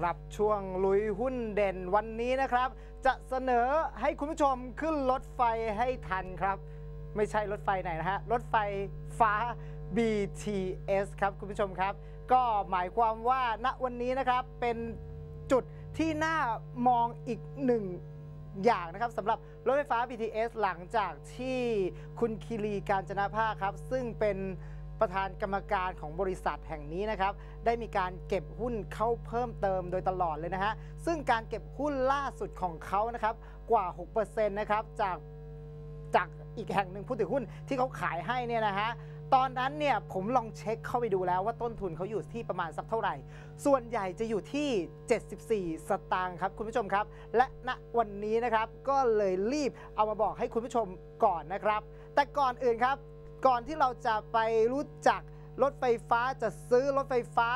ครับ ช่วงลุยหุ้นเด่นวันนี้นะครับ จะเสนอให้คุณผู้ชมขึ้นรถไฟให้ทันครับ ไม่ใช่รถไฟไหนนะฮะ รถไฟฟ้า BTS ครับคุณผู้ชมครับ ก็หมายความว่าณวันนี้นะครับเป็นจุดที่น่ามองอีกหนึ่งอย่างนะครับสำหรับรถไฟฟ้า BTS หลังจากที่คุณคิรีการจนาภาคครับ ซึ่งเป็น ประธานกรรมการของบริษัทแห่งนี้นะครับ ได้มีการเก็บหุ้นเข้าเพิ่มเติมโดยตลอดเลยนะฮะ ซึ่งการเก็บหุ้นล่าสุดของเขานะครับกว่า 6%นะครับจากจากอีกแห่งหนึ่งผู้ถือหุ้นที่เขาขายให้เนี่ยนะฮะตอนนั้นเนี่ยผมลองเช็คเข้าไปดูแล้วว่าต้นทุนเขาอยู่ที่ประมาณสักเท่าไหร่ ส่วนใหญ่จะอยู่ที่ 74 สตางค์ครับคุณผู้ชมครับ และณวันนี้นะครับก็เลยรีบเอามาบอกให้คุณผู้ชมก่อนนะครับ แต่ก่อนอื่นครับ ก่อนที่เราจะไปรู้จักรถไฟฟ้าจะซื้อรถไฟฟ้า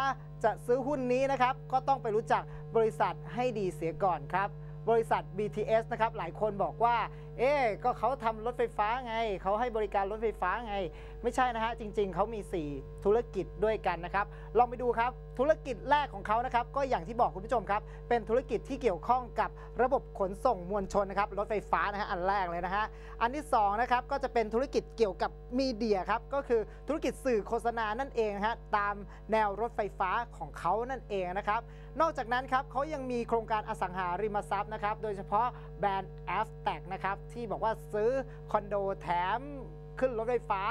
จะซื้อหุ้นนี้นะครับ ก็ต้องไปรู้จักบริษัทให้ดีเสียก่อนครับ บริษัท BTS นะครับ หลายคนบอกว่าเอ๊ก็เขาทำรถไฟฟ้าไง เขาให้บริการรถไฟฟ้าไง ไม่ใช่นะฮะ จริง ๆ เขามี 4 ธุรกิจด้วยกันนะครับ ลองไปดูครับ ธุรกิจแรกของเขานะครับ ก็อย่างที่บอกคุณผู้ชมครับ เป็นธุรกิจที่เกี่ยวข้องกับระบบขนส่งมวลชนนะครับ รถไฟฟ้านะฮะ อันแรกเลยนะฮะ อันที่2นะครับ ก็จะเป็นธุรกิจเกี่ยวกับมีเดียครับ ก็คือธุรกิจสื่อโฆษณานั่นเองนะฮะ ตามแนวรถไฟฟ้าของเขานั่นเองนะครับ นอกจากนั้นครับเขายังมีโครงการอสังหาริมทรัพย์นะครับ โดยเฉพาะแบรนด์ a f t a c นะครับที่บอกว่าซื้อคอนโดแถมขึ้นรถไฟฟ้า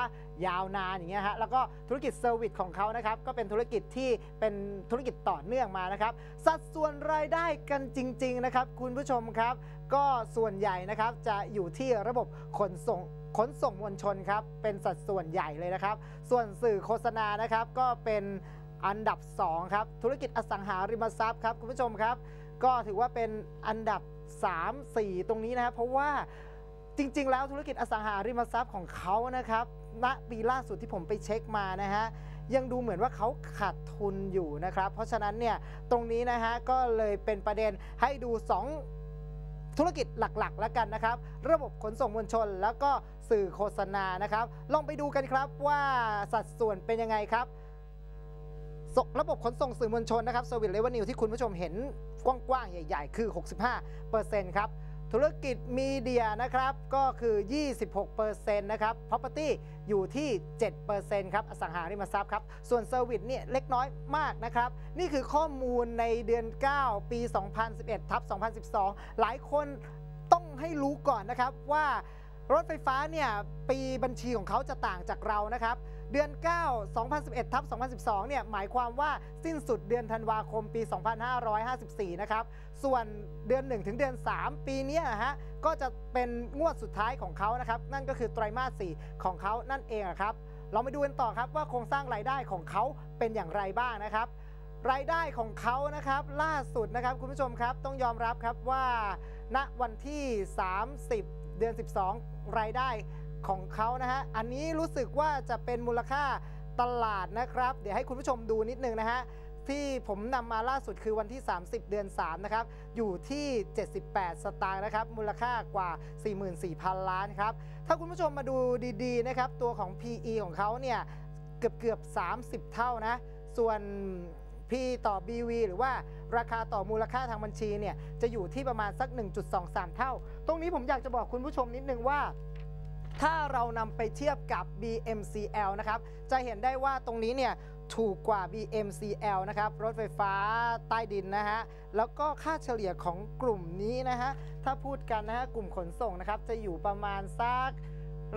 ยาวนานอย่างเงี้ยฮะแล้วก็ธุรกิจเซอร์วิสของเขานะครับก็เป็นธุรกิจที่เป็นธุรกิจต่อเนื่องมานะครับ สัดส่วนรายได้กันจริง ๆ นะครับ คุณผู้ชมครับ ก็ส่วนใหญ่นะครับจะอยู่ที่ระบบขนส่งขนส่งมวลชนครับเป็นสัดส่วนใหญ่เลยนะครับ ส่วนสื่อโฆษณานะครับก็เป็นอันดับ 2 ครับ ธุรกิจอสังหาริมทรัพย์ครับคุณผู้ชมครับ ก็ถือว่าเป็นอันดับ 3 4 ตรงนี้นะครับเพราะว่าจริง ๆ แล้วธุรกิจอสังหาริมทรัพย์ของเขานะครับณปีล่าสุดที่ผมไปเช็คมานะฮะยังดูเหมือนว่าเขาขาดทุนอยู่นะครับ เพราะฉะนั้นเนี่ยตรงนี้นะฮะก็เลยเป็นประเด็นให้ดู 2 ธุรกิจหลักๆ แล้วกันนะครับ ระบบขนส่งมวลชน แล้วก็สื่อโฆษณานะครับ ลองไปดูกันครับว่าสัดส่วนเป็นยังไงครับ ระบบขนส่งสื่อมวลชนนะครับ Service Revenue ที่คุณผู้ชมเห็นกว้างๆ ใหญ่ๆ คือ 65%ครับ ธุรกิจมีเดียนะครับก็คือ 26%นะครับ Property อยู่ที่ 7%ครับอสังหาริมทรัพย์ครับ ส่วน Service เนี่ยเล็กน้อยมากนะครับ นี่คือข้อมูลในเดือน 9 ปี 2011ทับ2012 หลายคนต้องให้รู้ก่อนนะครับว่ารถไฟฟ้าเนี่ยปีบัญชีของเขาจะต่างจากเรานะครับ เดือน 9 2011ทับ2012 เนี่ยหมายความว่าสิ้นสุดเดือนธันวาคมปี 2554 นะครับ ส่วนเดือน 1 ถึงเดือน 3 ปีนี้ยฮะก็จะเป็นงวดสุดท้ายของเขานะครับ นั่นก็คือไตรมาส 4 ของเขานั่นเองครับ เรามาดูกันต่อครับว่าโครงสร้างรายได้ของเขาเป็นอย่างไรบ้างนะครับ รายได้ของเขานะครับล่าสุดนะครับคุณผู้ชมครับต้องยอมรับครับว่าณวันที่ 30 เดือน 12 รายได้ ของเขานะฮะ อันนี้รู้สึกว่าจะเป็นมูลค่าตลาดนะครับ เดี๋ยวให้คุณผู้ชมดูนิดนึงนะฮะ ที่ผมนำมาล่าสุดคือวันที่ 30 เดือน 3 นะครับ อยู่ที่ 78 สตางค์นะครับ มูลค่ากว่า 44,000 ล้านครับ ถ้าคุณผู้ชมมาดูดีๆนะครับ ตัวของ PE ของเขาเนี่ย เกือบเกือบๆ30 เท่านะ ส่วน P ต่อ BV หรือว่าราคาต่อมูลค่าทางบัญชีเนี่ย จะอยู่ที่ประมาณสัก 1.23 เท่า ตรงนี้ผมอยากจะบอกคุณผู้ชมนิดนึงว่า ถ้าเรานำไปเทียบกับ BMCL นะครับ จะเห็นได้ว่าตรงนี้เนี่ยถูกกว่า BMCL นะครับ รถไฟฟ้าใต้ดินนะฮะ แล้วก็ค่าเฉลี่ยของกลุ่มนี้นะฮะ ถ้าพูดกันนะฮะ กลุ่มขนส่งนะครับ จะอยู่ประมาณสัก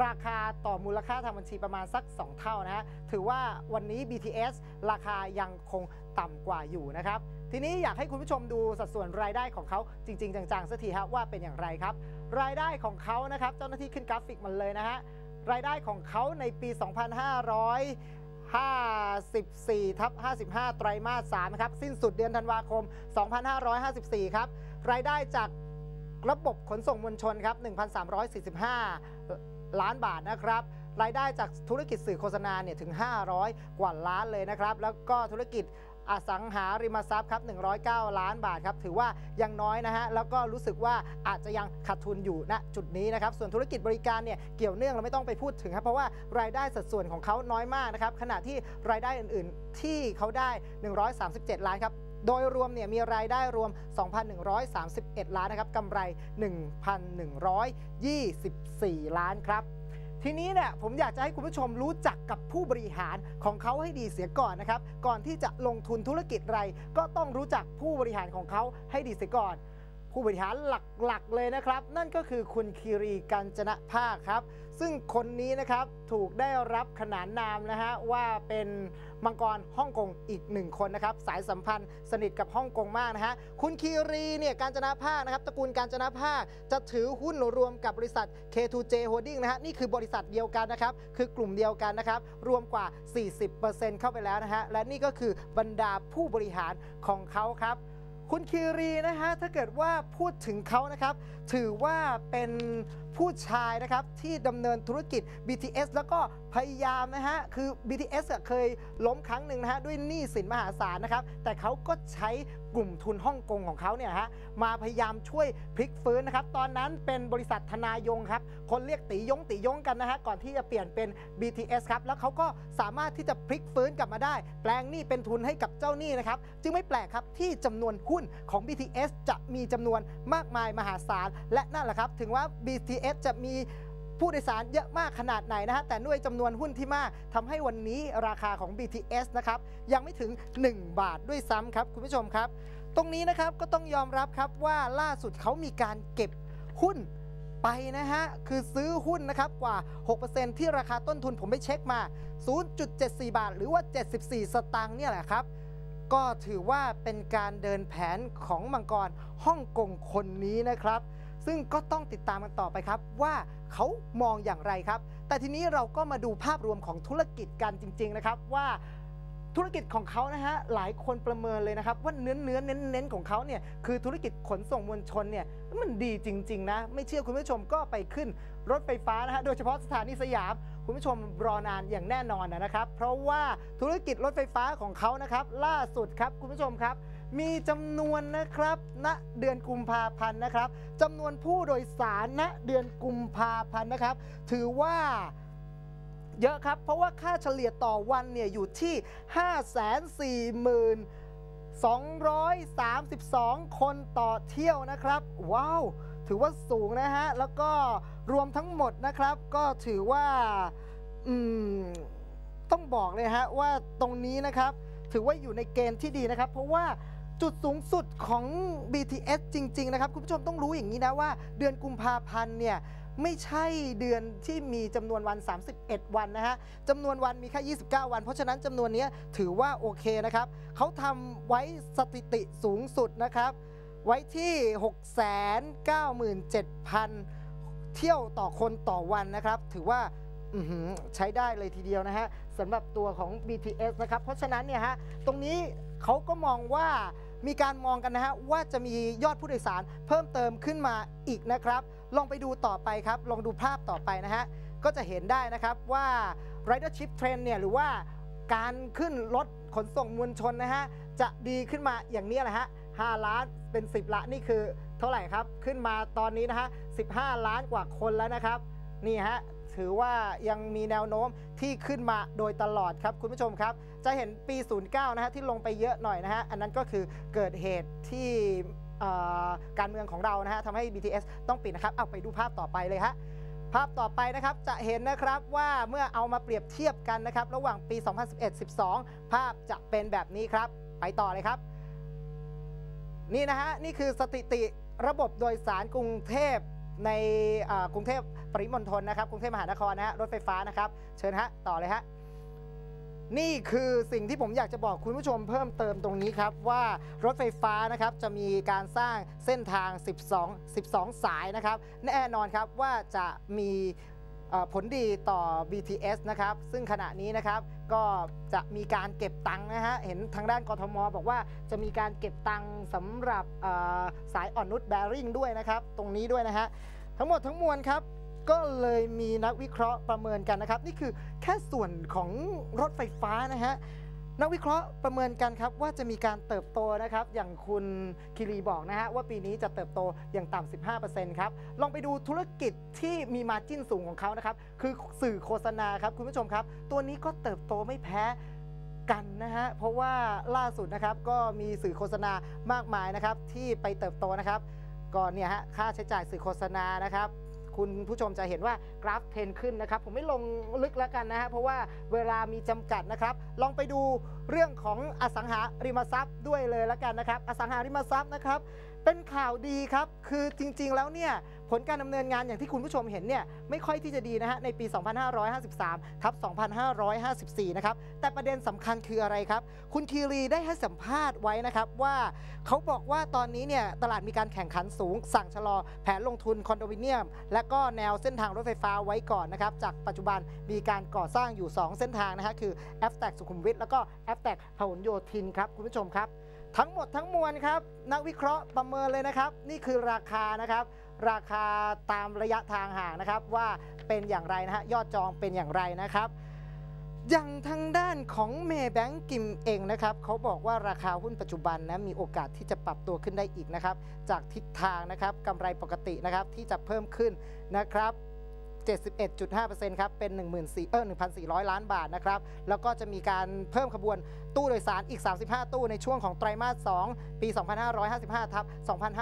ราคาต่อมูลค่าทางบัญชีประมาณสัก 2 เท่านะฮะ ถือว่าวันนี้ BTS ราคายังคงต่ำกว่าอยู่นะครับ ทีนี้อยากให้คุณผู้ชมดูสัดส่วนรายได้ของเขาจริง ๆ จังๆสักทีครับว่าเป็นอย่างไรครับ รายได้ของเขานะครับ เจ้าหน้าที่ขึ้นกราฟิกมันเลยนะฮะ รายได้ของเขาในปี 2554ทับ55 ไตรมาส3ครับ สิ้นสุดเดือนธันวาคม 2554 ครับ รายได้จากระบบขนส่งมวลชนครับ 1,345 ล้านบาทนะครับรายได้จากธุรกิจสื่อโฆษณาเนี่ยถึง 500 กว่าล้านเลยนะครับ แล้วก็ธุรกิจ อสังหาริมทรัพย์ครับ109 ล้านบาทครับถือว่ายังน้อยนะฮะแล้วก็รู้สึกว่าอาจจะยังขาดทุนอยู่ณจุดนี้นะครับส่วนธุรกิจบริการเนี่ยเกี่ยวเนื่องเราไม่ต้องไปพูดถึงครับเพราะว่ารายได้สัดส่วนของเขาน้อยมากนะครับขณะที่รายได้อื่น ๆ ที่เขาได้ 137 ล้านครับโดยรวมเนี่ยมีรายได้รวม 2,131 ล้านนะครับกำไร 1,124 ล้านครับ ทีนี้เนี่ยผมอยากจะให้คุณผู้ชมรู้จักกับผู้บริหารของเขาให้ดีเสียก่อนนะครับ ก่อนที่จะลงทุนธุรกิจอะไร ก็ต้องรู้จักผู้บริหารของเขาให้ดีเสียก่อน ผู้บริหารหลักๆเลยนะครับ นั่นก็คือคุณคีรีกัญจนะภาคครับ ซึ่งคนนี้นะครับถูกได้รับขนานนามนะฮะว่าเป็นมังกรฮ่องกงอีกหนึ่งคนนะครับ สายสัมพันธ์สนิทกับฮ่องกงมากนะฮะคุณคีรีเนี่ยการจนาภาคนะครับตระกูลการจนาภาคจะถือหุ้นรวมกับบริษัท K2J Holding นะฮะนี่คือบริษัทเดียวกันนะครับ คือกลุ่มเดียวกันนะครับ รวมกว่า 40%เข้าไปแล้วนะฮะและนี่ก็คือบรรดาผู้บริหารของเขาครับคุณคีรีนะฮะถ้าเกิดว่าพูดถึงเขานะครับ ถือว่าเป็น ผู้ชายนะครับที่ดำเนินธุรกิจ BTS แล้วก็พยายามนะฮะคือ BTS เคยล้มครั้งหนึ่งนะฮะด้วยหนี้สินมหาศาลนะครับแต่เขาก็ใช้กลุ่มทุนฮ่องกงของเขาเนี่ยฮะมาพยายามช่วยพลิกฟื้นนะครับตอนนั้นเป็นบริษัทธนายงครับคนเรียกตียงตียงกันนะฮะก่อนที่จะเปลี่ยนเป็น BTS ครับแล้วเขาก็สามารถที่จะพลิกฟื้นกลับมาได้ แปลงหนี้เป็นทุนให้กับเจ้าหนี้นะครับจึงไม่แปลกครับที่จำนวนหุ้นของ BTS จะมีจำนวนมากมายมหาศาลและนั่นแหละครับถึงว่า BTS BTS จะมีผู้โดยสารเยอะมากขนาดไหนนะฮะ แต่ด้วยจำนวนหุ้นที่มากทำให้วันนี้ราคาของ BTS นะครับ ยังไม่ถึง 1 บาทด้วยซ้ำครับ คุณผู้ชมครับ ตรงนี้นะครับก็ต้องยอมรับครับว่าล่าสุดเขามีการเก็บหุ้นไปนะฮะ คือซื้อหุ้นนะครับกว่า 6%ที่ราคาต้นทุนผมไปเช็คมา 0.74 บาท หรือว่า 74 สตางค์เนี่ยแหละครับ ก็ถือว่าเป็นการเดินแผนของมังกรฮ่องกงคนนี้นะครับ ซึ่งก็ต้องติดตามกันต่อไปครับ ว่าเขามองอย่างไรครับ แต่ทีนี้เราก็มาดูภาพรวมของธุรกิจกันจริง ๆ นะครับว่าธุรกิจของเขานะฮะหลายคนประเมินเลยนะครับ ว่าเนื้อเนื้อเน้นเน้นๆของเขาเนี่ยคือธุรกิจขนส่งมวลชนเนี่ยมันดีจริง ๆ นะ ไม่เชื่อคุณผู้ชมก็ไปขึ้นรถไฟฟ้านะฮะโดยเฉพาะสถานีสยามคุณผู้ชมรอนานอย่างแน่นอนนะครับ เพราะว่าธุรกิจรถไฟฟ้าของเขานะครับ ล่าสุดครับคุณผู้ชมครับ มีจำนวนนะครับณเดือนกุมภาพันธ์นะครับจำนวนผู้โดยสารณเดือนกุมภาพันธ์นะครับ ถือว่าเยอะครับ เพราะว่าค่าเฉลี่ยต่อวันเนี่ยอยู่ที่ 540,232 คนต่อเที่ยวนะครับ ว้าว ถือว่าสูงนะฮะ แล้วก็รวมทั้งหมดนะครับ ก็ถือว่าอืมต้องบอกเลยฮะว่าตรงนี้นะครับ ถือว่าอยู่ในเกณฑ์ที่ดีนะครับ เพราะว่า จุดสูงสุดของ BTS จริง ๆ นะครับ คุณผู้ชมต้องรู้อย่างนี้นะว่า เดือนกุมภาพันธ์เนี่ยไม่ใช่เดือนที่มีจำนวนวัน 31 วันนะฮะจำนวนวันมีแค่ 29 วัน เพราะฉะนั้นจำนวนนี้ถือว่าโอเคนะครับเขาทำไว้สถิติสูงสุดนะครับ ไว้ที่ 697,000 เที่ยวต่อคนต่อวันนะครับ ถือว่าใช้ได้เลยทีเดียวนะฮะสำหรับตัวของ BTS นะครับ เพราะฉะนั้นเนี่ยฮะตรงนี้เขาก็มองว่า มีการมองกันนะฮะว่าจะมียอดผู้โดยสารเพิ่มเติมขึ้นมาอีกนะครับ ลองไปดูต่อไปครับ ลองดูภาพต่อไปนะฮะ ก็จะเห็นได้นะครับว่า ridership trend เนี่ยหรือว่าการขึ้นรถขนส่งมวลชนนะฮะ จะดีขึ้นมาอย่างนี้แหละฮะ5ล้านเป็น 10ละนี่คือเท่าไหร่ครับ ขึ้นมาตอนนี้นะฮะ 15 ล้านกว่าคนแล้วนะครับ นี่ฮะ ถือว่ายังมีแนวโน้มที่ขึ้นมาโดยตลอดครับคุณผู้ชมครับ จะเห็นปี 09 นะฮะที่ลงไปเยอะหน่อยนะฮะอันนั้นก็คือเกิดเหตุที่การเมืองของเรานะฮะทำให้ BTS ต้องปิดนะครับ เอาไปดูภาพต่อไปเลยฮะภาพต่อไปนะครับจะเห็นนะครับว่าเมื่อเอามาเปรียบเทียบกันนะครับ ระหว่างปี 2011-12 ภาพจะเป็นแบบนี้ครับ ไปต่อเลยครับ นี่นะฮะนี่คือสถิติระบบโดยสารกรุงเทพในกรุงเทพปริมณฑลนะครับกรุงเทพมหานครนะฮะรถไฟฟ้านะครับ เชิญฮะต่อเลยฮะ นี่คือสิ่งที่ผมอยากจะบอกคุณผู้ชมเพิ่มเติมตรงนี้ครับ ว่ารถไฟฟ้านะครับจะมีการสร้างเส้นทาง 12 12 สายนะครับ แน่นอนครับว่าจะมีผลดีต่อ BTS นะครับ ซึ่งขณะนี้นะครับก็จะมีการเก็บตังค์นะฮะ เห็นทางด้านกทม บอกว่าจะมีการเก็บตังค์สำหรับสายอ่อนนุชแบริ่งด้วยนะครับ ตรงนี้ด้วยนะฮะ ทั้งหมดทั้งมวลครับ ก็เลยมีนักวิเคราะห์ประเมินกันนะครับ นี่คือแค่ส่วนของรถไฟฟ้านะฮะนักวิเคราะห์ประเมินกันครับว่าจะมีการเติบโตนะครับ อย่างคุณคิรีบอกนะฮะว่าปีนี้จะเติบโตอย่างต่ำ 15%ครับ ลองไปดูธุรกิจที่มีมาจิ้นสูงของเขานะครับ คือสื่อโฆษณาครับ คุณผู้ชมครับ ตัวนี้ก็เติบโตไม่แพ้กันนะฮะ เพราะว่าล่าสุดนะครับก็มีสื่อโฆษณามากมายนะครับที่ไปเติบโตนะครับก็เนี่ยฮะค่าใช้จ่ายสื่อโฆษณานะครับ คุณผู้ชมจะเห็นว่ากราฟเทรนขึ้นนะครับ ผมไม่ลงลึกแล้วกันนะฮะเพราะว่าเวลามีจำกัดนะครับ ลองไปดูเรื่องของอสังหาริมทรัพย์ด้วยเลยแล้วกันนะครับ อสังหาริมทรัพย์นะครับ เป็นข่าวดีครับ คือจริง ๆ แล้วเนี่ยผลการดำเนินงานอย่างที่คุณผู้ชมเห็นเนี่ยไม่ค่อยที่จะดีนะฮะในปี 2553 ทับ 2554 นะครับ แต่ประเด็นสำคัญคืออะไรครับ คุณคีรีได้ให้สัมภาษณ์ไว้นะครับว่าเขาบอกว่าตอนนี้เนี่ยตลาดมีการแข่งขันสูง สั่งชะลอแผนลงทุนคอนโดมิเนียม และก็แนวเส้นทางรถไฟฟ้าไว้ก่อนนะครับ จากปัจจุบันมีการก่อสร้างอยู่ 2 เส้นทางนะฮะคือแอฟแตกสุขุมวิทแล้วก็แอฟแตกพหลโยธินครับคุณผู้ชมครับ ทั้งหมดทั้งมวลครับ นักวิเคราะห์ประเมินเลยนะครับ นี่คือราคานะครับ ราคาตามระยะทางห่างนะครับ ว่าเป็นอย่างไรนะฮะยอดจองเป็นอย่างไรนะครับอย่างทางด้านของเมย์แบงก์กิมเองนะครับเขาบอกว่าราคาหุ้นปัจจุบันนะมีโอกาสที่จะปรับตัวขึ้นได้อีกนะครับ จากทิศทางนะครับกำไรปกตินะครับที่จะเพิ่มขึ้นนะครับ71.5%ครับเป็น 1 4 0 0เออ1,400 ล้านบาทนะครับ แล้วก็จะมีการเพิ่มขบวน ตู้โดยสารอีก 35 ตู้ในช่วงของไตรมาส 2 ปี 2555ทับ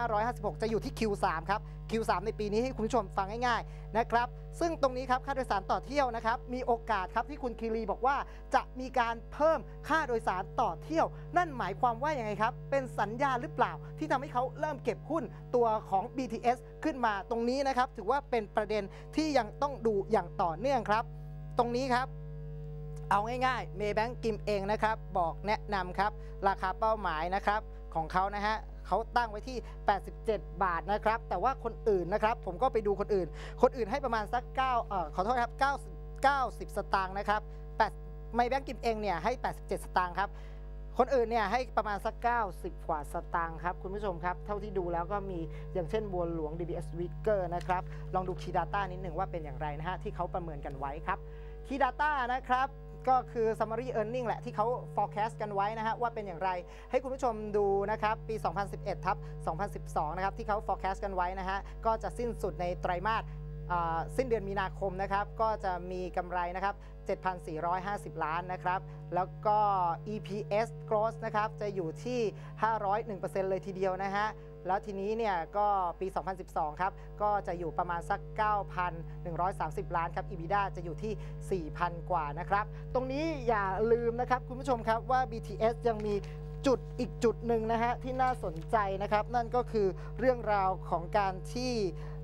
2556 จะอยู่ที่ Q3 ครับ Q3 ในปีนี้ให้คุณผู้ชมฟังง่ายๆนะครับ ซึ่งตรงนี้ครับค่าโดยสารต่อเที่ยวนะครับ มีโอกาสครับที่คุณคีรีบอกว่าจะมีการเพิ่มค่าโดยสารต่อเที่ยว นั่นหมายความว่าอย่างไงครับ เป็นสัญญาหรือเปล่าที่ทำให้เขาเริ่มเก็บหุ้นตัวของ BTS ขึ้นมาตรงนี้นะครับ ถือว่าเป็นประเด็นที่ยังต้องดูอย่างต่อเนื่องครับ ตรงนี้ครับ เอาง่ายๆเมย์แบงก์กิมเองนะครับ บอกแนะนำครับ ราคาเป้าหมายนะครับของเขานะฮะเขาตั้งไว้ที่ 87 บาทนะครับ แต่ว่าคนอื่นนะครับ ผมก็ไปดูคนอื่น คนอื่นให้ประมาณสัก9เอ่อขอโทษครับ9 90 สตางค์นะครับ8ไมแบงก์กิมเองเนี่ยให้ 87 สตางค์ครับ คนอื่นเนี่ยให้ประมาณสัก 90 กว่าสตางค์ครับคุณผู้ชมครับ เท่าที่ดูแล้วก็มีอย่างเช่นบัวหลวง DBS Wicker นะครับ ลองดู Key Data นิดหนึ่งว่าเป็นอย่างไรนะฮะที่เขาประเมินกันไว้ครับ Key Data นะครับ ก็คือ summary earning แหละที่เขา forecast กันไว้นะฮะว่าเป็นอย่างไร ให้คุณผู้ชมดูนะครับปี 2011 ทับ 2012 นะครับที่เขา forecast กันไว้นะฮะก็จะสิ้นสุดในไตรมาสสิ้นเดือนมีนาคมนะครับก็จะมีกำไรนะครับ 7,450 ล้านนะครับ แล้วก็ EPS growth นะครับจะอยู่ที่ 501%เลยทีเดียวนะฮะ แล้วทีนี้เนี่ยก็ปี 2012 ครับ ก็จะอยู่ประมาณสัก 9,130 ล้านครับ EBITDA จะอยู่ที่ 4,000 กว่านะครับ ตรงนี้อย่าลืมนะครับ คุณผู้ชมครับว่า BTS ยังมีจุดอีกจุดหนึ่งนะฮะที่น่าสนใจนะครับ นั่นก็คือเรื่องราวของการที่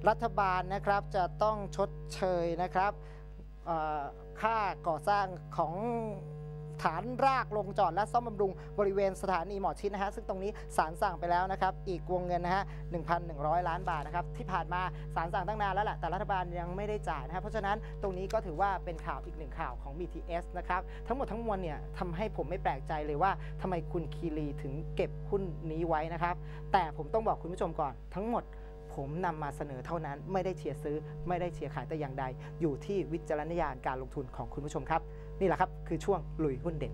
รัฐบาลนะครับจะต้องชดเชยนะครับค่าก่อสร้างของ ฐานรากลงจอดและซ่อมบำรุงบริเวณสถานีหมอชิดนะฮะซึ่งตรงนี้ศาลสั่งไปแล้วนะครับอีกวงเงินนะฮะ1,100 ล้านบาทนะครับที่ผ่านมาศาลสั่งตั้งนานแล้วแหละแต่รัฐบาลยังไม่ได้จ่ายนะครับเพราะฉะนั้นตรงนี้ก็ถือว่าเป็นข่าวอีกหนึ่งข่าวของ BTS นะครับทั้งหมดทั้งมวลเนี่ยทำให้ผมไม่แปลกใจเลยว่าทำไมคุณคีรีถึงเก็บหุ้นนี้ไว้นะครับ แต่ผมต้องบอกคุณผู้ชมก่อนทั้งหมดผมนำมาเสนอเท่านั้นไม่ได้เชียร์ซื้อ ไม่ได้เชียร์ขายแต่อย่างใด อยู่ที่วิจารณญาณการลงทุนของคุณผู้ชมครับ นี่แหละครับคือช่วงลุยหุ้นเด่น